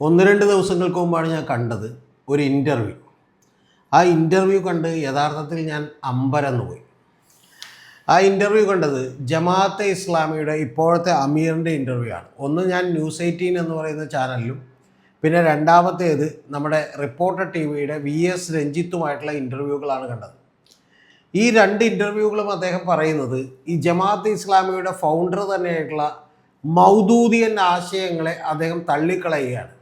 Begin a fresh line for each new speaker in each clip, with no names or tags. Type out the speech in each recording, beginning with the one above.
ഒന്ന് രണ്ട് ദിവസങ്ങൾക്ക് മുമ്പാണ് ഞാൻ കണ്ടത് ഒരു ഇന്റർവ്യൂ ആ ഇന്റർവ്യൂ കണ്ട് യഥാർത്ഥത്തിൽ ഞാൻ അമ്പരന്ന് പോയി ആ ഇന്റർവ്യൂ കണ്ടത് ജമാഅത്തെ ഇസ്ലാമിയുടെ ഇപ്പോഴത്തെ അമീറിന്റെ ഇന്റർവ്യൂ ആണ്. ഒന്ന് ഞാൻ ന്യൂസ് എയ്റ്റീൻ എന്ന് പറയുന്ന ചാനലിലും പിന്നെ രണ്ടാമത്തേത് നമ്മുടെ റിപ്പോർട്ടർ ടി വിയുടെ വി എസ് രഞ്ജിത്തുമായിട്ടുള്ള ഇന്റർവ്യൂകളാണ് കണ്ടത്. ഈ രണ്ട് ഇന്റർവ്യൂകളും അദ്ദേഹം പറയുന്നത് ഈ ജമാഅത്ത് ഇസ്ലാമിയുടെ ഫൗണ്ടർ തന്നെയായിട്ടുള്ള മൗദൂദിയൻ ആശയങ്ങളെ അദ്ദേഹം തള്ളിക്കളയുകയാണ്.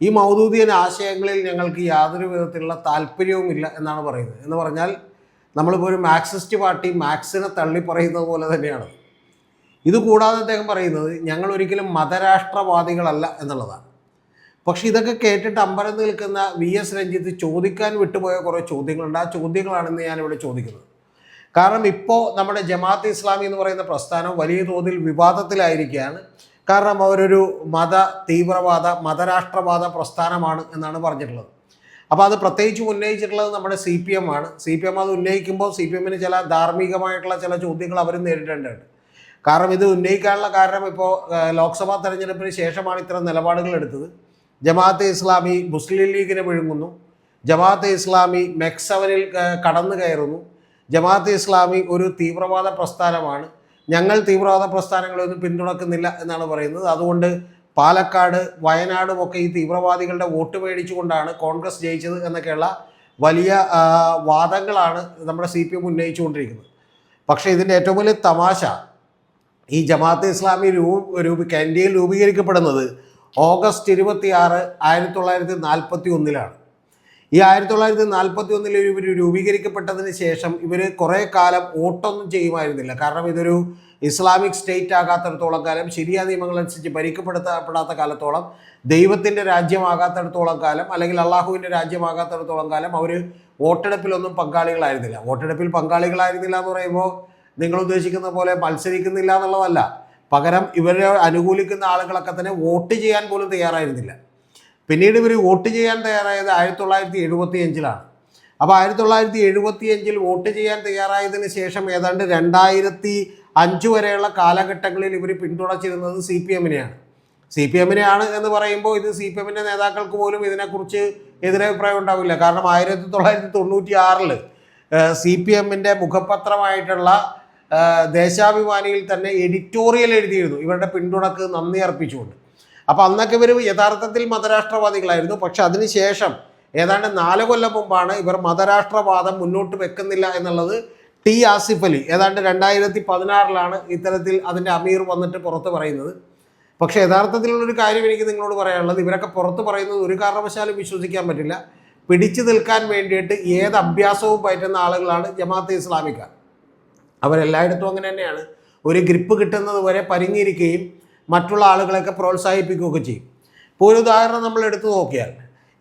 ഈ മൗദൂദിയൻ ആശയങ്ങളിൽ ഞങ്ങൾക്ക് യാതൊരു വിധത്തിലുള്ള താല്പര്യവുമില്ല എന്നാണ് പറയുന്നത്. എന്ന് പറഞ്ഞാൽ നമ്മളിപ്പോൾ ഒരു മാർക്സിസ്റ്റ് പാർട്ടി മാക്സിനെ തള്ളി പറയുന്നത് പോലെ തന്നെയാണ്. ഇത് കൂടാതെ അദ്ദേഹം പറയുന്നത് ഞങ്ങൾ ഒരിക്കലും മതരാഷ്ട്രവാദികളല്ല എന്നുള്ളതാണ്. പക്ഷെ ഇതൊക്കെ കേട്ടിട്ട് അമ്പരം നിൽക്കുന്ന വി എസ് രഞ്ജിത്ത് ചോദിക്കാൻ വിട്ടുപോയ കുറേ ചോദ്യങ്ങളുണ്ട്. ആ ചോദ്യങ്ങളാണെന്ന് ഞാനിവിടെ ചോദിക്കുന്നത്. കാരണം ഇപ്പോൾ നമ്മുടെ ജമാഅത്ത് ഇസ്ലാമി എന്ന് പറയുന്ന പ്രസ്ഥാനം വലിയ തോതിൽ വിവാദത്തിലായിരിക്കുകയാണ്. കാരണം അവരൊരു മത തീവ്രവാദ മതരാഷ്ട്രവാദ പ്രസ്ഥാനമാണ് എന്നാണ് പറഞ്ഞിട്ടുള്ളത്. അപ്പോൾ അത് പ്രത്യേകിച്ച് ഉന്നയിച്ചിട്ടുള്ളത് നമ്മുടെ സി പി എം ആണ്. സി പി എം അത് ഉന്നയിക്കുമ്പോൾ സി പി എമ്മിന് ചില ധാർമ്മികമായിട്ടുള്ള ചില ചോദ്യങ്ങൾ അവർ നേരിടേണ്ടതുണ്ട്. കാരണം ഇത് ഉന്നയിക്കാനുള്ള കാരണം ഇപ്പോൾ ലോക്സഭാ തെരഞ്ഞെടുപ്പിന് ശേഷമാണ് ഇത്തരം നിലപാടുകൾ എടുത്തത്. ജമാഅത്തെ ഇസ്ലാമി മുസ്ലിം ലീഗിനെ വിഴുങ്ങുന്നു. ജമാഅത്തെ ഇസ്ലാമി മെക്സവനിൽ കടന്നു കയറുന്നു ജമാഅത്തെ ഇസ്ലാമി ഒരു തീവ്രവാദ പ്രസ്ഥാനമാണ്. ഞങ്ങൾ തീവ്രവാദ പ്രസ്ഥാനങ്ങളൊന്നും പിന്തുണക്കുന്നില്ല എന്നാണ് പറയുന്നത്. അതുകൊണ്ട് പാലക്കാട് വയനാടും ഒക്കെ ഈ തീവ്രവാദികളുടെ വോട്ട് മേടിച്ചുകൊണ്ടാണ് കോൺഗ്രസ് ജയിച്ചത് എന്നൊക്കെയുള്ള വലിയ വാദങ്ങളാണ് നമ്മുടെ സി പി എം ഉന്നയിച്ചുകൊണ്ടിരിക്കുന്നത്. പക്ഷേ ഇതിന്റെ ഏറ്റവും വലിയ തമാശ ഈ ജമാഅത്ത് ഇസ്ലാമി രൂപ രൂപ ഇന്ത്യയിൽ രൂപീകരിക്കപ്പെടുന്നത് ഓഗസ്റ്റ് ഇരുപത്തി ആറ് ആയിരത്തി തൊള്ളായിരത്തി നാൽപ്പത്തി ഒന്നിലാണ് ഈ ആയിരത്തി തൊള്ളായിരത്തി നാൽപ്പത്തി ഒന്നിൽ ഇവർ രൂപീകരിക്കപ്പെട്ടതിന് ശേഷം ഇവർ കുറേ കാലം വോട്ടൊന്നും ചെയ്യുമായിരുന്നില്ല. കാരണം ഇതൊരു ഇസ്ലാമിക് സ്റ്റേറ്റ് ആകാത്തിടത്തോളം കാലം ശരിയാ നിയമങ്ങളനുസരിച്ച് ഭരിക്കപ്പെടുത്തപ്പെടാത്ത കാലത്തോളം ദൈവത്തിന്റെ രാജ്യമാകാത്തിടത്തോളം കാലം അല്ലെങ്കിൽ അള്ളാഹുവിന്റെ രാജ്യമാകാത്തിടത്തോളം കാലം അവർ വോട്ടെടുപ്പിലൊന്നും പങ്കാളികളായിരുന്നില്ല. വോട്ടെടുപ്പിൽ പങ്കാളികളായിരുന്നില്ല എന്ന് പറയുമ്പോൾ നിങ്ങൾ ഉദ്ദേശിക്കുന്ന പോലെ മത്സരിക്കുന്നില്ല എന്നുള്ളതല്ല. പകരം ഇവരെ അനുകൂലിക്കുന്ന ആളുകളൊക്കെ തന്നെ വോട്ട് ചെയ്യാൻ പോലും തയ്യാറായിരുന്നില്ല. പിന്നീട് ഇവർ വോട്ട് ചെയ്യാൻ തയ്യാറായത് ആയിരത്തി തൊള്ളായിരത്തി എഴുപത്തി അഞ്ചിലാണ് അപ്പോൾ ആയിരത്തി തൊള്ളായിരത്തി എഴുപത്തി അഞ്ചിൽ വോട്ട് ചെയ്യാൻ തയ്യാറായതിന് ശേഷം ഏതാണ്ട് രണ്ടായിരത്തി അഞ്ച് വരെയുള്ള കാലഘട്ടങ്ങളിൽ ഇവർ പിന്തുണച്ചിരുന്നത് സി പി എമ്മിനെയാണ്. സി പി എമ്മിനെയാണ് എന്ന് പറയുമ്പോൾ ഇത് സി പി എമ്മിന്റെ നേതാക്കൾക്ക് പോലും ഇതിനെക്കുറിച്ച് എതിരഭിപ്രായം ഉണ്ടാവില്ല. കാരണം ആയിരത്തി തൊള്ളായിരത്തി തൊണ്ണൂറ്റി ആറിൽ സി പി എമ്മിന്റെ മുഖപത്രമായിട്ടുള്ള ദേശാഭിമാനിയിൽ തന്നെ എഡിറ്റോറിയൽ എഴുതിയിരുന്നു. ഇവരുടെ പിന്തുണക്ക് നന്ദി അർപ്പിച്ചുകൊണ്ട്. അപ്പോൾ അന്നൊക്കെ ഇവർ യഥാർത്ഥത്തിൽ മതരാഷ്ട്രവാദികളായിരുന്നു. പക്ഷെ അതിനുശേഷം ഏതാണ്ട് നാല് കൊല്ലം മുമ്പാണ് ഇവർ മതരാഷ്ട്രവാദം മുന്നോട്ട് വെക്കുന്നില്ല എന്നുള്ളത് ടി ആസിഫ് അലി. ഏതാണ്ട് രണ്ടായിരത്തി പതിനാറിലാണ് ഇത്തരത്തിൽ അതിന്റെ അമീർ വന്നിട്ട് പുറത്ത് പറയുന്നത്. പക്ഷേ യഥാർത്ഥത്തിലുള്ളൊരു കാര്യം എനിക്ക് നിങ്ങളോട് പറയാനുള്ളത് ഇവരൊക്കെ പുറത്ത് പറയുന്നത് ഒരു കാരണവശാലും വിശ്വസിക്കാൻ പറ്റില്ല. പിടിച്ചു നിൽക്കാൻ വേണ്ടിയിട്ട് ഏത് അഭ്യാസവും പയറ്റുന്ന ആളുകളാണ് ജമാഅത്ത് ഇസ്ലാമിക്കാർ. അവരെല്ലായിടത്തും അങ്ങനെ തന്നെയാണ്. ഒരു ഗ്രിപ്പ് കിട്ടുന്നത് വരെ പരിങ്ങിയിരിക്കുകയും മറ്റുള്ള ആളുകളെയൊക്കെ പ്രോത്സാഹിപ്പിക്കുകയൊക്കെ ചെയ്യും. ഇപ്പോൾ ഒരു ഉദാഹരണം നമ്മൾ എടുത്തു നോക്കിയാൽ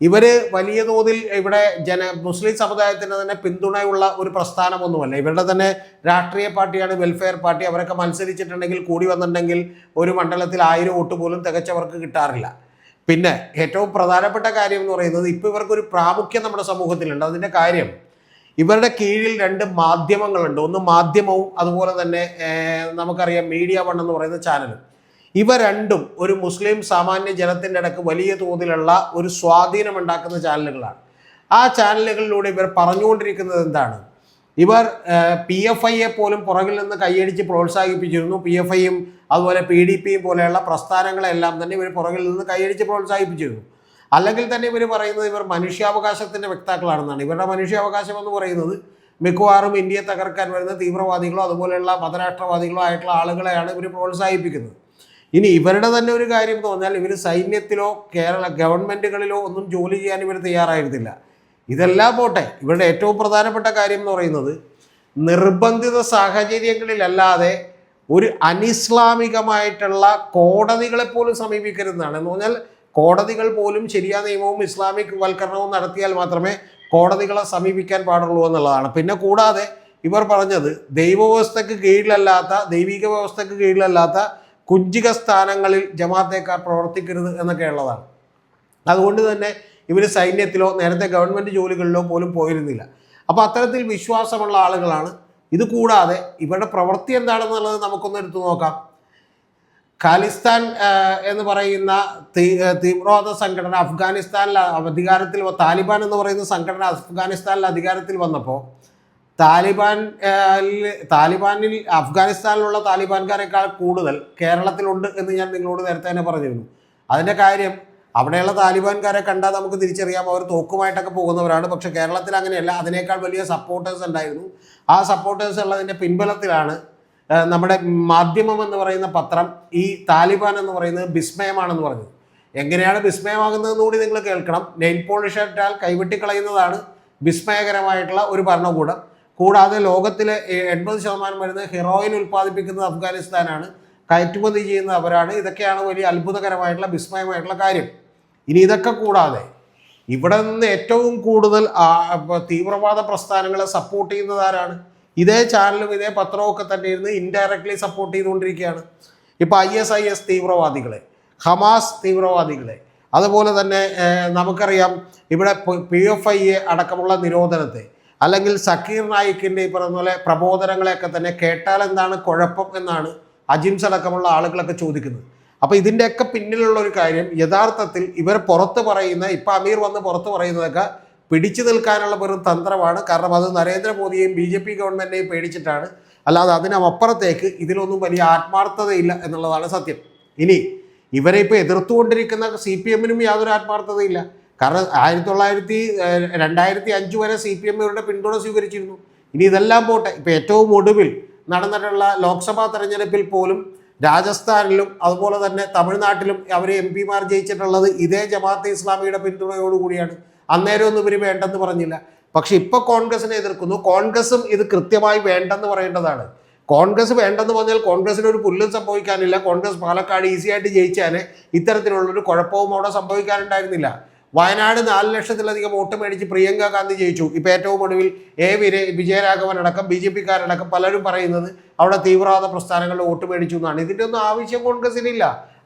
ഇവർ വലിയ തോതിൽ ഇവിടെ ജന മുസ്ലിം സമുദായത്തിന് തന്നെ പിന്തുണയുള്ള ഒരു പ്രസ്ഥാനമൊന്നുമല്ല. ഇവരുടെ തന്നെ രാഷ്ട്രീയ പാർട്ടിയാണ് വെൽഫെയർ പാർട്ടി. അവരൊക്കെ മത്സരിച്ചിട്ടുണ്ടെങ്കിൽ കൂടി വന്നിട്ടുണ്ടെങ്കിൽ ഒരു മണ്ഡലത്തിൽ ആയിരം വോട്ട് പോലും തികച്ചവർക്ക് കിട്ടാറില്ല. പിന്നെ ഏറ്റവും പ്രധാനപ്പെട്ട കാര്യം എന്ന് പറയുന്നത് ഇപ്പോൾ ഇവർക്കൊരു പ്രാമുഖ്യം നമ്മുടെ സമൂഹത്തിലുണ്ട്. അതിന്റെ കാര്യം ഇവരുടെ കീഴിൽ രണ്ട് മാധ്യമങ്ങളുണ്ട്. ഒന്ന് മാധ്യമവും അതുപോലെ തന്നെ നമുക്കറിയാം മീഡിയ വൺ എന്ന് പറയുന്ന ചാനലും. ഇവ രണ്ടും ഒരു മുസ്ലിം സാമാന്യ ജനത്തിന്റെ ഇടയ്ക്ക് വലിയ തോതിലുള്ള ഒരു സ്വാധീനം ഉണ്ടാക്കുന്ന ചാനലുകളാണ്. ആ ചാനലുകളിലൂടെ ഇവർ പറഞ്ഞുകൊണ്ടിരിക്കുന്നത് എന്താണ്? ഇവർ പി എഫ് ഐയെ പോലും പുറകിൽ നിന്ന് കൈയടിച്ച് പ്രോത്സാഹിപ്പിച്ചിരുന്നു. പി എഫ് ഐയും അതുപോലെ പി ഡി പിയും പോലെയുള്ള പ്രസ്ഥാനങ്ങളെല്ലാം തന്നെ ഇവർ പുറകിൽ നിന്ന് കൈയടിച്ച് പ്രോത്സാഹിപ്പിച്ചിരുന്നു. അല്ലെങ്കിൽ തന്നെ ഇവർ പറയുന്നത് ഇവർ മനുഷ്യാവകാശത്തിന്റെ വ്യക്താക്കളാണെന്നാണ്. ഇവരുടെ മനുഷ്യാവകാശം എന്ന് പറയുന്നത് മിക്കവാറും ഇന്ത്യയെ തകർക്കാൻ വരുന്ന തീവ്രവാദികളോ അതുപോലെയുള്ള മതരാഷ്ട്രവാദികളോ ആയിട്ടുള്ള ആളുകളെയാണ് ഇവർ പ്രോത്സാഹിപ്പിക്കുന്നത്. ഇനി ഇവരുടെ തന്നെ ഒരു കാര്യം തോന്നിയാൽ ഇവർ സൈന്യത്തിലോ കേരള ഗവൺമെന്റുകളിലോ ഒന്നും ജോലി ചെയ്യാൻ ഇവർ തയ്യാറായിരുന്നില്ല. ഇതെല്ലാം പോട്ടെ. ഇവരുടെ ഏറ്റവും പ്രധാനപ്പെട്ട കാര്യം എന്ന് പറയുന്നത് നിർബന്ധിത സാഹചര്യങ്ങളിലല്ലാതെ ഒരു അനിസ്ലാമികമായിട്ടുള്ള കോടതികളെ പോലും സമീപിക്കരുതെന്നാണ്. എന്ന് പറഞ്ഞാൽ കോടതികൾ പോലും ശരിയായ നിയമവും ഇസ്ലാമിക് വൽക്കരണവും നടത്തിയാൽ മാത്രമേ കോടതികളെ സമീപിക്കാൻ പാടുള്ളൂ എന്നുള്ളതാണ്. പിന്നെ കൂടാതെ ഇവർ പറഞ്ഞത് ദൈവവ്യവസ്ഥയ്ക്ക് കീഴിലല്ലാത്ത ദൈവിക വ്യവസ്ഥയ്ക്ക് കീഴിലല്ലാത്ത കുഞ്ചിക സ്ഥാനങ്ങളിൽ ജമാഅത്തേക്കാർ പ്രവർത്തിക്കരുത് എന്നൊക്കെ ഉള്ളതാണ് അതുകൊണ്ട് തന്നെ ഇവർ സൈന്യത്തിലോ നേരത്തെ ഗവൺമെന്റ് ജോലികളിലോ പോലും പോയിരുന്നില്ല. അപ്പോൾ അത്തരത്തിൽ വിശ്വാസമുള്ള ആളുകളാണ്. ഇത് കൂടാതെ ഇവരുടെ പ്രവൃത്തി എന്താണെന്നുള്ളത് നമുക്കൊന്ന് എടുത്തു നോക്കാം. ഖാലിസ്ഥാൻ എന്ന് പറയുന്ന തീവ്രവാദ സംഘടന അഫ്ഗാനിസ്ഥാനിൽ അധികാരത്തിൽ താലിബാൻ എന്ന് പറയുന്ന സംഘടന അഫ്ഗാനിസ്ഥാനിൽ അധികാരത്തിൽ വന്നപ്പോൾ താലിബാൻ താലിബാനിൽ അഫ്ഗാനിസ്ഥാനിലുള്ള താലിബാൻകാരെക്കാൾ കൂടുതൽ കേരളത്തിലുണ്ട് എന്ന് ഞാൻ നിങ്ങളോട് നേരത്തെ തന്നെ പറഞ്ഞിരുന്നു. അതിന്റെ കാര്യം അവിടെയുള്ള താലിബാൻകാരെ കണ്ടാൽ നമുക്ക് തിരിച്ചറിയാം. അവർ തോക്കുമായിട്ടൊക്കെ പോകുന്നവരാണ്. പക്ഷേ കേരളത്തിൽ അങ്ങനെയല്ല. അതിനേക്കാൾ വലിയ സപ്പോർട്ടേഴ്സ് ഉണ്ടായിരുന്നു. ആ സപ്പോർട്ടേഴ്സ് ഉള്ളതിന്റെ പിൻബലത്തിലാണ് നമ്മുടെ മാധ്യമം എന്ന് പറയുന്ന പത്രം ഈ താലിബാൻ എന്ന് പറയുന്നത് വിസ്മയമാണെന്ന് പറഞ്ഞു എങ്ങനെയാണ് വിസ്മയമാകുന്നതെന്ന് കൂടി നിങ്ങൾ കേൾക്കണം. നെയിൽ പോളിഷ് ഇട്ടാൽ കൈവെട്ടിക്കളയുന്നതാണ് വിസ്മയകരമായിട്ടുള്ള ഒരു ഭരണകൂടം. കൂടാതെ ലോകത്തിലെ എൺപത് ശതമാനം വരുന്ന ഹെറോയിൻ ഉൽപ്പാദിപ്പിക്കുന്നത് അഫ്ഗാനിസ്ഥാനാണ്. കയറ്റുമതി ചെയ്യുന്ന അവരാണ് ഇതൊക്കെയാണ് വലിയ അത്ഭുതകരമായിട്ടുള്ള വിസ്മയമായിട്ടുള്ള കാര്യം. ഇനി ഇതൊക്കെ കൂടാതെ ഇവിടെ നിന്ന് ഏറ്റവും കൂടുതൽ തീവ്രവാദ പ്രസ്ഥാനങ്ങളെ സപ്പോർട്ട് ചെയ്യുന്നത് ആരാണ്? ഇതേ ചാനലും ഇതേ പത്രവും ഒക്കെ തന്നെ ഇരുന്ന് ഇൻഡയറക്ട്ലി സപ്പോർട്ട് ചെയ്തുകൊണ്ടിരിക്കുകയാണ്. ഇപ്പോൾ ഐ എസ് ഐ എസ് തീവ്രവാദികളെ ഹമാസ് തീവ്രവാദികളെ അതുപോലെ തന്നെ നമുക്കറിയാം ഇവിടെ പി എഫ് ഐ എ അടക്കമുള്ള നിരോധനത്തെ അല്ലെങ്കിൽ സക്കീർ നായിക്കിന്റെ ഈ പറഞ്ഞ പോലെ പ്രബോധനങ്ങളെയൊക്കെ തന്നെ കേട്ടാൽ എന്താണ് കുഴപ്പം എന്നാണ് അജിംസ് അടക്കമുള്ള ആളുകളൊക്കെ ചോദിക്കുന്നത്. അപ്പോൾ ഇതിന്റെയൊക്കെ പിന്നിലുള്ള ഒരു കാര്യം യഥാർത്ഥത്തിൽ ഇവർ പുറത്ത് പറയുന്ന ഇപ്പം അമീർ വന്ന് പുറത്ത് പറയുന്നതൊക്കെ പിടിച്ചു നിൽക്കാനുള്ള വെറും തന്ത്രമാണ്. കാരണം അത് നരേന്ദ്രമോദിയെയും ബി ജെ പി ഗവൺമെന്റിനെയും പേടിച്ചിട്ടാണ്. അല്ലാതെ അതിനപ്പുറത്തേക്ക് ഇതിലൊന്നും വലിയ ആത്മാർത്ഥതയില്ല എന്നുള്ളതാണ് സത്യം. ഇനി ഇവരെ ഇപ്പോൾ എതിർത്തുകൊണ്ടിരിക്കുന്ന സി പി എമ്മിനും യാതൊരു ആത്മാർത്ഥതയില്ല. കാരണം ആയിരത്തി തൊള്ളായിരത്തി രണ്ടായിരത്തി അഞ്ച് വരെ സി പി എം ഇവരുടെ പിന്തുണ സ്വീകരിച്ചിരുന്നു. ഇനി ഇതെല്ലാം പോട്ടെ. ഇപ്പോൾ ഏറ്റവും ഒടുവിൽ നടന്നിട്ടുള്ള ലോക്സഭാ തെരഞ്ഞെടുപ്പിൽ പോലും രാജസ്ഥാനിലും അതുപോലെ തന്നെ തമിഴ്നാട്ടിലും അവർ എം പിമാർ ജയിച്ചിട്ടുള്ളത് ഇതേ ജമാഅത്തെ ഇസ്ലാമിയുടെ പിന്തുണയോടുകൂടിയാണ് അന്നേരമൊന്നും ഇവർ വേണ്ടെന്ന് പറഞ്ഞില്ല. പക്ഷെ ഇപ്പോൾ കോൺഗ്രസിനെ എതിർക്കുന്നു. കോൺഗ്രസും ഇത് കൃത്യമായി വേണ്ടെന്ന് പറയേണ്ടതാണ്. കോൺഗ്രസ് വേണ്ടെന്ന് പറഞ്ഞാൽ കോൺഗ്രസിന് ഒരു പുല്ലും സംഭവിക്കാനില്ല. കോൺഗ്രസ് പാലക്കാട് ഈസിയായിട്ട് ജയിച്ചാൽ ഇത്തരത്തിലുള്ളൊരു കുഴപ്പവും അവിടെ സംഭവിക്കാനുണ്ടായിരുന്നില്ല. വയനാട് നാല് ലക്ഷത്തിലധികം വോട്ട് മേടിച്ച് പ്രിയങ്ക ഗാന്ധി ജയിച്ചു. ഇപ്പോൾ ഏറ്റവും ഒടുവിൽ എ വിരെ വിജയരാഘവൻ അടക്കം ബി ജെ പിക്കാരടക്കം പലരും പറയുന്നത് അവിടെ തീവ്രവാദ പ്രസ്ഥാനങ്ങളുടെ വോട്ട് മേടിച്ചു എന്നാണ്. ഇതിന്റെ ഒന്നും ആവശ്യം കോൺഗ്രസിനില്ല.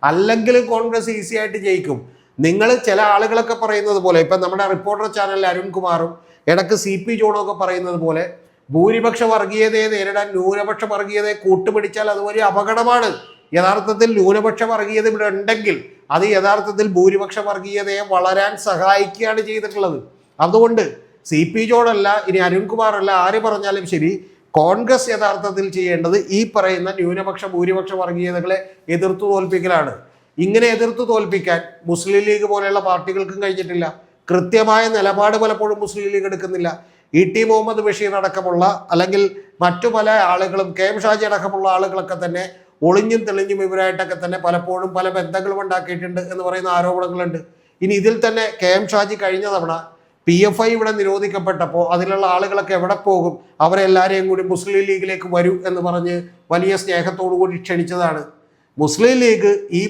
അല്ലെങ്കിലും കോൺഗ്രസ് ഈസി ആയിട്ട് ജയിക്കും. നിങ്ങൾ ചില ആളുകളൊക്കെ പറയുന്നത് പോലെ ഇപ്പം നമ്മുടെ റിപ്പോർട്ടർ ചാനലിൽ അരുൺകുമാറും ഇടയ്ക്ക് സി പി ജോണും ഒക്കെ പറയുന്നത് പോലെ ഭൂരിപക്ഷ വർഗീയതയെ നേരിടാൻ ന്യൂനപക്ഷ വർഗീയതയെ കൂട്ടുപിടിച്ചാൽ അത് വലിയ അപകടമാണ്. യഥാർത്ഥത്തിൽ ന്യൂനപക്ഷ വർഗീയത ഇവിടെ ഉണ്ടെങ്കിൽ അത് യഥാർത്ഥത്തിൽ ഭൂരിപക്ഷ വർഗീയതയെ വളരാൻ സഹായിക്കുകയാണ് ചെയ്തിട്ടുള്ളത്. അതുകൊണ്ട് സി പി ജോണല്ല ഇനി അരുൺകുമാർ അല്ല ആര് പറഞ്ഞാലും ശരി കോൺഗ്രസ് യഥാർത്ഥത്തിൽ ചെയ്യേണ്ടത് ഈ പറയുന്ന ന്യൂനപക്ഷ ഭൂരിപക്ഷ വർഗീയതകളെ എതിർത്തു തോൽപ്പിക്കലാണ്. ഇങ്ങനെ എതിർത്തു തോൽപ്പിക്കാൻ മുസ്ലിം ലീഗ് പോലെയുള്ള പാർട്ടികൾക്കും കഴിഞ്ഞിട്ടില്ല. കൃത്യമായ നിലപാട് പലപ്പോഴും മുസ്ലിം ലീഗ് എടുക്കുന്നില്ല. ഇ ടി മുഹമ്മദ് ബഷീർ അടക്കമുള്ള അല്ലെങ്കിൽ മറ്റു പല ആളുകളും കെ എം ഷാജി അടക്കമുള്ള ആളുകളൊക്കെ തന്നെ ഒളിഞ്ഞും തെളിഞ്ഞും ഇവരായിട്ടൊക്കെ തന്നെ പലപ്പോഴും പല ബന്ധങ്ങളും ഉണ്ടാക്കിയിട്ടുണ്ട് എന്ന് പറയുന്ന ആരോപണങ്ങളുണ്ട്. ഇനി ഇതിൽ തന്നെ കെ എം ഷാജി കഴിഞ്ഞ തവണ പി എഫ് ഐ ഇവിടെ നിരോധിക്കപ്പെട്ടപ്പോൾ അതിലുള്ള ആളുകളൊക്കെ എവിടെ പോകും? അവരെല്ലാവരെയും കൂടി മുസ്ലിം ലീഗിലേക്ക് വരൂ എന്ന് പറഞ്ഞ് വലിയ സ്നേഹത്തോടു കൂടി ക്ഷണിച്ചതാണ്. മുസ്ലിം ലീഗ് ഈ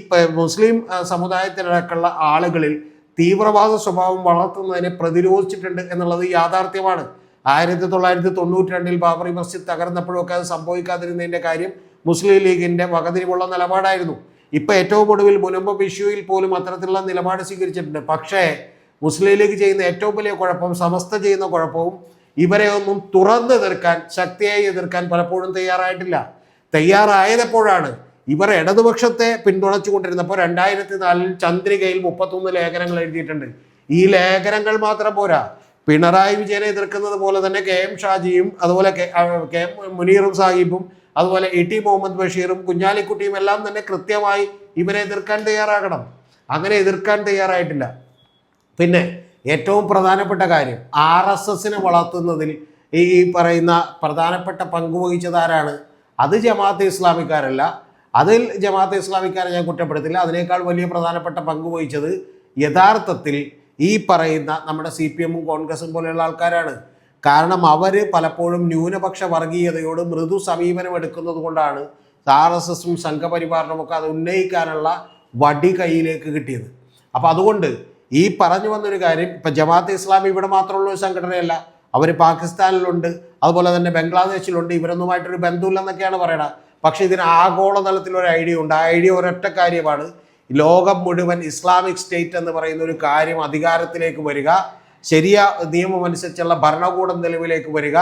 മുസ്ലിം സമുദായത്തിലടക്കമുള്ള ആളുകളിൽ തീവ്രവാദ സ്വഭാവം വളർത്തുന്നതിനെ പ്രതിരോധിച്ചിട്ടുണ്ട് എന്നുള്ളത് യാഥാർത്ഥ്യമാണ്. ആയിരത്തി തൊള്ളായിരത്തി തൊണ്ണൂറ്റി രണ്ടിൽ ബാബറി മസ്ജിദ് തകർന്നപ്പോഴൊക്കെ അത് സംഭവിക്കാതിരുന്നതിന്റെ കാര്യം മുസ്ലിം ലീഗിന്റെ വകതിരിവുള്ള നിലപാടായിരുന്നു. ഇപ്പോൾ ഏറ്റവും ഒടുവിൽ മുനമ്പം ഇഷ്യൂയിൽ പോലും അത്തരത്തിലുള്ള നിലപാട് സ്വീകരിച്ചിട്ടുണ്ട്. പക്ഷേ മുസ്ലിം ലീഗ് ചെയ്യുന്ന ഏറ്റവും വലിയ കുഴപ്പം സമസ്ത ചെയ്യുന്ന കുഴപ്പവും ഇവരെ ഒന്നും തുറന്ന് എതിർക്കാൻ ശക്തിയായി എതിർക്കാൻ പലപ്പോഴും തയ്യാറായിട്ടില്ല. തയ്യാറായതെപ്പോഴാണ്? ഇവർ ഇടതുപക്ഷത്തെ പിന്തുണച്ചുകൊണ്ടിരുന്നപ്പോൾ രണ്ടായിരത്തി നാലിൽ ചന്ദ്രികയിൽ മുപ്പത്തൊന്ന് ലേഖനങ്ങൾ എഴുതിയിട്ടുണ്ട്. ഈ ലേഖനങ്ങൾ മാത്രം പോരാ. പിണറായി വിജയനെ എതിർക്കുന്നത് പോലെ തന്നെ കെ എം ഷാജിയും അതുപോലെ കെ എം മുനീറും സാഹിബും അതുപോലെ എ ടി മുഹമ്മദ് ബഷീറും കുഞ്ഞാലിക്കുട്ടിയും എല്ലാം തന്നെ കൃത്യമായി ഇവരെ എതിർക്കാൻ തയ്യാറാകണം. അങ്ങനെ എതിർക്കാൻ തയ്യാറായിട്ടില്ല. പിന്നെ ഏറ്റവും പ്രധാനപ്പെട്ട കാര്യം ആർ എസ് എസിനെ വളർത്തുന്നതിൽ ഈ പറയുന്ന പ്രധാനപ്പെട്ട പങ്ക് വഹിച്ചതാരാണ് അത് ജമാഅത്ത് ഇസ്ലാമിക്കാരല്ല. അതിൽ ജമാഅത്ത് ഇസ്ലാമിക്കാരെ ഞാൻ കുറ്റപ്പെടുത്തില്ല. അതിനേക്കാൾ വലിയ പ്രധാനപ്പെട്ട പങ്ക് വഹിച്ചത് യഥാർത്ഥത്തിൽ ഈ പറയുന്ന നമ്മുടെ സി പി എമ്മും കോൺഗ്രസും പോലെയുള്ള ആൾക്കാരാണ്. കാരണം അവർ പലപ്പോഴും ന്യൂനപക്ഷ വർഗീയതയോട് മൃദു സമീപനം എടുക്കുന്നത് കൊണ്ടാണ് ആർ എസ് എസും സംഘപരിവാറിനും ഒക്കെ അത് ഉന്നയിക്കാനുള്ള വടി കയ്യിലേക്ക് കിട്ടിയത്. അപ്പോൾ അതുകൊണ്ട് ഈ പറഞ്ഞു വന്നൊരു കാര്യം ഇപ്പം ജമാഅത്ത് ഇസ്ലാമി ഇവിടെ മാത്രമുള്ള ഒരു സംഘടനയല്ല അവർ പാകിസ്ഥാനിലുണ്ട് അതുപോലെ തന്നെ ബംഗ്ലാദേശിലുണ്ട് ഇവരൊന്നുമായിട്ടൊരു ബന്ധമില്ലെന്നൊക്കെയാണ് പറയണത് പക്ഷേ ഇതിന് ആഗോളതലത്തിൽ ഒരു ഐഡിയ ഉണ്ട്. ആ ഐഡിയ ഒരൊറ്റ കാര്യമാണ്. ലോകം മുഴുവൻ ഇസ്ലാമിക് സ്റ്റേറ്റ് എന്ന് പറയുന്ന ഒരു കാര്യം അധികാരത്തിലേക്ക് വരിക. ശരിയ നിയമം അനുസരിച്ചുള്ള ഭരണകൂടം നിലവിലേക്ക് വരിക.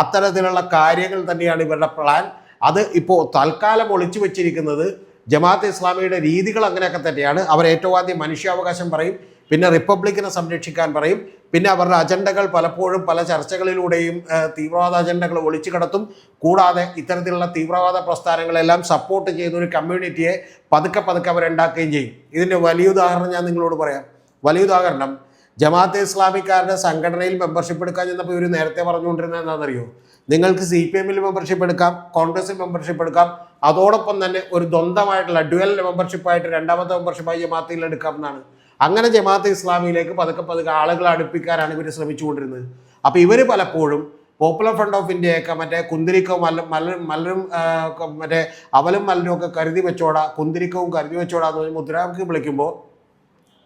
അത്തരത്തിലുള്ള കാര്യങ്ങൾ തന്നെയാണ് ഇവരുടെ പ്ലാൻ അത് ഇപ്പോൾ തൽക്കാലം ഒളിച്ചു വെച്ചിരിക്കുന്നത് ജമാഅത്ത് ഇസ്ലാമിയുടെ രീതികൾ അങ്ങനെയൊക്കെ തന്നെയാണ്. അവർ ഏറ്റവും ആദ്യം മനുഷ്യാവകാശം പറയും പിന്നെ റിപ്പബ്ലിക്കിനെ സംരക്ഷിക്കാൻ പറയും പിന്നെ അവരുടെ അജണ്ടകൾ പലപ്പോഴും പല ചർച്ചകളിലൂടെയും തീവ്രവാദ അജണ്ടകൾ ഒളിച്ചു കടത്തും. കൂടാതെ ഇത്തരത്തിലുള്ള തീവ്രവാദ പ്രസ്ഥാനങ്ങളെല്ലാം സപ്പോർട്ട് ചെയ്യുന്ന ഒരു കമ്മ്യൂണിറ്റിയെ പതുക്കെ പതുക്കെ അവരുണ്ടാക്കുകയും ചെയ്യും. ഇതിന്റെ വലിയ ഉദാഹരണം ഞാൻ നിങ്ങളോട് പറയാം. വലിയ ഉദാഹരണം ജമാഅത്തെ ഇസ്ലാമിക്കാരുടെ സംഘടനയിൽ മെമ്പർഷിപ്പ് എടുക്കാൻ ചെന്നപ്പോൾ ഇവർ നേരത്തെ പറഞ്ഞുകൊണ്ടിരുന്നത് എന്താണെന്നറിയോ? നിങ്ങൾക്ക് സി പി എമ്മിൽ മെമ്പർഷിപ്പ് എടുക്കാം കോൺഗ്രസിൽ മെമ്പർഷിപ്പ് എടുക്കാം. അതോടൊപ്പം തന്നെ ഒരു ദ്വന്ദ്മായിട്ടുള്ള ഡ്യുവൽ മെമ്പർഷിപ്പായിട്ട് രണ്ടാമത്തെ മെമ്പർഷിപ്പായി ജമാഅത്തിൽ എടുക്കാം എന്നാണ്. അങ്ങനെ ജമാഅത്തെ ഇസ്ലാമിയിലേക്ക് പതുക്കെ പതുക്കെ ആളുകളെ അടുപ്പിക്കാനാണ് ഇവർ ശ്രമിച്ചുകൊണ്ടിരുന്നത്. അപ്പോൾ ഇവർ പലപ്പോഴും പോപ്പുലർ ഫ്രണ്ട് ഓഫ് ഇന്ത്യയൊക്കെ മറ്റേ കുന്തിരിക്കവും മല്ലും മലരും മല്ലരും മറ്റേ അവലും മലരും ഒക്കെ കരുതി വെച്ചോടാ കുന്തിരിക്കവും കരുതി വെച്ചോടാ എന്ന് മുദ്രാവാക്യം വിളിക്കുമ്പോൾ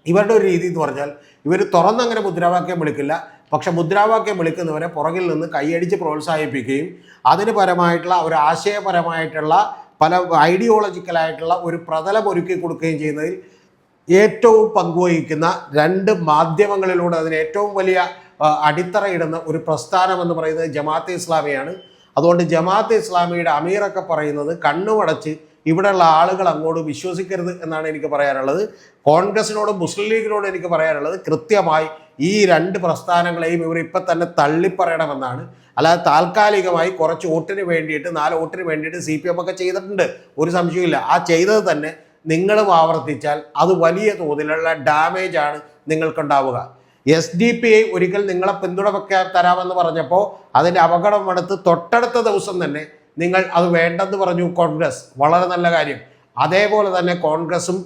ഇവരുടെ ഒരു രീതി എന്ന് പറഞ്ഞാൽ ഇവർ തുറന്നങ്ങനെ മുദ്രാവാക്യം വിളിക്കില്ല. പക്ഷെ മുദ്രാവാക്യം വിളിക്കുന്നവരെ പുറകിൽ നിന്ന് കൈയടിച്ച് പ്രോത്സാഹിപ്പിക്കുകയും അതിന് പരമായിട്ടുള്ള ഒരു ആശയപരമായിട്ടുള്ള പല ഐഡിയോളജിക്കലായിട്ടുള്ള ഒരു പ്രതലം ഒരുക്കി കൊടുക്കുകയും ചെയ്യുന്നതിൽ ഏറ്റവും പങ്കുവഹിക്കുന്ന രണ്ട് മാധ്യമങ്ങളിലൂടെ അതിന് ഏറ്റവും വലിയ അടിത്തറ അടിത്തറയിടുന്ന ഒരു പ്രസ്ഥാനം എന്ന് പറയുന്നത് ജമാഅത്തെ ഇസ്ലാമിയാണ്. അതുകൊണ്ട് ജമാഅത്തെ ഇസ്ലാമിയുടെ അമീറൊക്കെ പറയുന്നത് കണ്ണുമടച്ച് ഇവിടെയുള്ള ആളുകൾ അങ്ങോട്ട് വിശ്വസിക്കരുത് എന്നാണ് എനിക്ക് പറയാനുള്ളത്. കോൺഗ്രസിനോടും മുസ്ലിം ലീഗിനോടും എനിക്ക് പറയാനുള്ളത് കൃത്യമായി ഈ രണ്ട് പ്രസ്ഥാനങ്ങളെയും ഇവർ ഇപ്പം തന്നെ തള്ളിപ്പറയണമെന്നാണ്. അല്ലാതെ താൽക്കാലികമായി കുറച്ച് വോട്ടിന് വേണ്ടിയിട്ട് നാല് വോട്ടിന് വേണ്ടിയിട്ട് സി പി എം ഒക്കെ ചെയ്തിട്ടുണ്ട്. ഒരു സംശയമില്ല ആ ചെയ്തത് തന്നെ നിങ്ങളും ആവർത്തിച്ചാൽ അത് വലിയ തോതിലുള്ള ഡാമേജ് ആണ് നിങ്ങൾക്കുണ്ടാവുക. എസ് ഡി പി ഐ ഒരിക്കൽ നിങ്ങളെ പിന്തുണ തരാമെന്ന് പറഞ്ഞപ്പോൾ അതിന്റെ അപകടം എടുത്ത് തൊട്ടടുത്ത ദിവസം തന്നെ നിങ്ങൾ അത് വേണ്ടെന്ന് പറഞ്ഞു കോൺഗ്രസ്. വളരെ നല്ല കാര്യം. അതേപോലെ തന്നെ കോൺഗ്രസും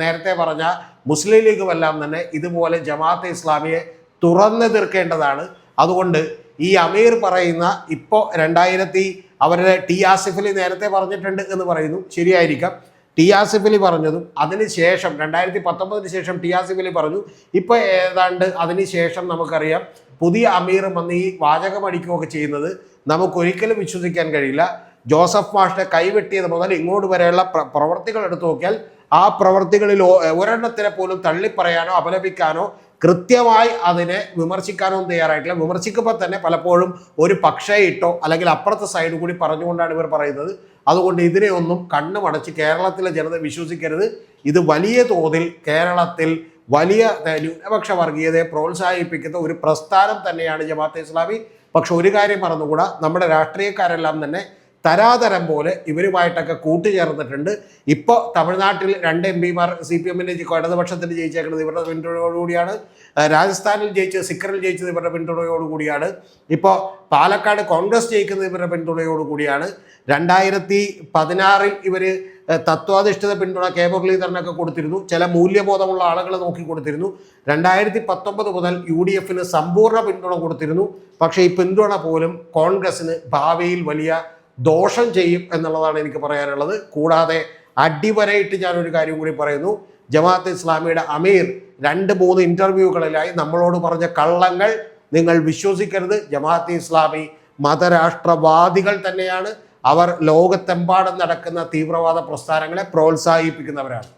നേരത്തെ പറഞ്ഞ മുസ്ലിം ലീഗും എല്ലാം തന്നെ ഇതുപോലെ ജമാഅത്തെ ഇസ്ലാമിയെ തുറന്നെതിർക്കേണ്ടതാണ് അതുകൊണ്ട് ഈ അമീർ പറയുന്ന ഇപ്പോൾ രണ്ടായിരത്തി അവരുടെ ടി ആസിഫലി നേരത്തെ പറഞ്ഞിട്ടുണ്ട് എന്ന് പറയുന്നു. ശരിയായിരിക്കാം. ടി ആസിഫലി പറഞ്ഞതും അതിനുശേഷം രണ്ടായിരത്തി പത്തൊമ്പതിന് ശേഷം ടി ആസിഫലി പറഞ്ഞു. ഇപ്പോൾ ഏതാണ്ട് അതിനുശേഷം നമുക്കറിയാം പുതിയ അമീർ വന്ന് ഈ വാചകമടിക്കുകയൊക്കെ ചെയ്യുന്നത് നമുക്കൊരിക്കലും വിശ്വസിക്കാൻ കഴിയില്ല. ജോസഫ് മാഷിനെ കൈവെട്ടിയത് മുതൽ ഇങ്ങോട്ട് വരെയുള്ള പ്ര- പ്രവർത്തികൾ എടുത്തു നോക്കിയാൽ ആ പ്രവർത്തികളിൽ ഒരെണ്ണത്തിനെ പോലും തള്ളിപ്പറയാനോ അപലപിക്കാനോ കൃത്യമായി അതിനെ വിമർശിക്കാനോ തയ്യാറായിട്ടില്ല. വിമർശിക്കുമ്പോൾ തന്നെ പലപ്പോഴും ഒരു പക്ഷേ ഇട്ടോ അല്ലെങ്കിൽ അപ്പുറത്തെ സൈഡ് കൂടി പറഞ്ഞുകൊണ്ടാണ് ഇവർ പറയുന്നത്. അതുകൊണ്ട് ഇതിനെ ഒന്നും കണ്ണുമടച്ച് കേരളത്തിലെ ജനത വിശ്വസിക്കരുത്. ഇത് വലിയ തോതിൽ കേരളത്തിൽ വലിയ ന്യൂനപക്ഷ വർഗീയതയെ പ്രോത്സാഹിപ്പിക്കുന്ന ഒരു പ്രസ്ഥാനം തന്നെയാണ് ജമാഅത്തെ ഇസ്ലാമി. പക്ഷെ ഒരു കാര്യം മറന്നുകൂടാ നമ്മുടെ രാഷ്ട്രീയക്കാരെല്ലാം തന്നെ തരാതരം പോലെ ഇവരുമായിട്ടൊക്കെ കൂട്ടുചേർന്നിട്ടുണ്ട്. ഇപ്പോൾ തമിഴ്നാട്ടിൽ രണ്ട് എം പിമാർ സി പി എമ്മിന്റെ ഇടതുപക്ഷത്തിന് ജയിച്ചേക്കുന്നത് ഇവരുടെ പിന്തുണയോടുകൂടിയാണ്. രാജസ്ഥാനിൽ ജയിച്ചത് സിക്കറിൽ ജയിച്ചത് ഇവരുടെ പിന്തുണയോടുകൂടിയാണ്. ഇപ്പോൾ പാലക്കാട് കോൺഗ്രസ് ജയിക്കുന്നത് ഇവരുടെ പിന്തുണയോടുകൂടിയാണ്. രണ്ടായിരത്തി പതിനാറിൽ ഇവർ തത്വാധിഷ്ഠിത പിന്തുണ കെ മുരളീധരനൊക്കെ കൊടുത്തിരുന്നു. ചില മൂല്യബോധമുള്ള ആളുകളെ നോക്കി കൊടുത്തിരുന്നു. രണ്ടായിരത്തി പത്തൊമ്പത് മുതൽ യു ഡി എഫിന് സമ്പൂർണ പിന്തുണ കൊടുത്തിരുന്നു. പക്ഷേ ഈ പിന്തുണ പോലും കോൺഗ്രസിന് ഭാവിയിൽ വലിയ ദോഷം ചെയ്യും എന്നുള്ളതാണ് എനിക്ക് പറയാനുള്ളത്. കൂടാതെ അടിവരയിട്ട് ഞാനൊരു കാര്യം കൂടി പറയുന്നു. ജമാഅത്ത് ഇസ്ലാമിയുടെ അമീർ രണ്ട് മൂന്ന് ഇന്റർവ്യൂകളിലായി നമ്മളോട് പറഞ്ഞ കള്ളങ്ങൾ നിങ്ങൾ വിശ്വസിക്കരുത്. ജമാഅത്ത് ഇസ്ലാമി മതരാഷ്ട്രവാദികൾ തന്നെയാണ്. അവർ ലോകത്തെമ്പാടും നടക്കുന്ന തീവ്രവാദ പ്രസ്ഥാനങ്ങളെ പ്രോത്സാഹിപ്പിക്കുന്നവരാണ്.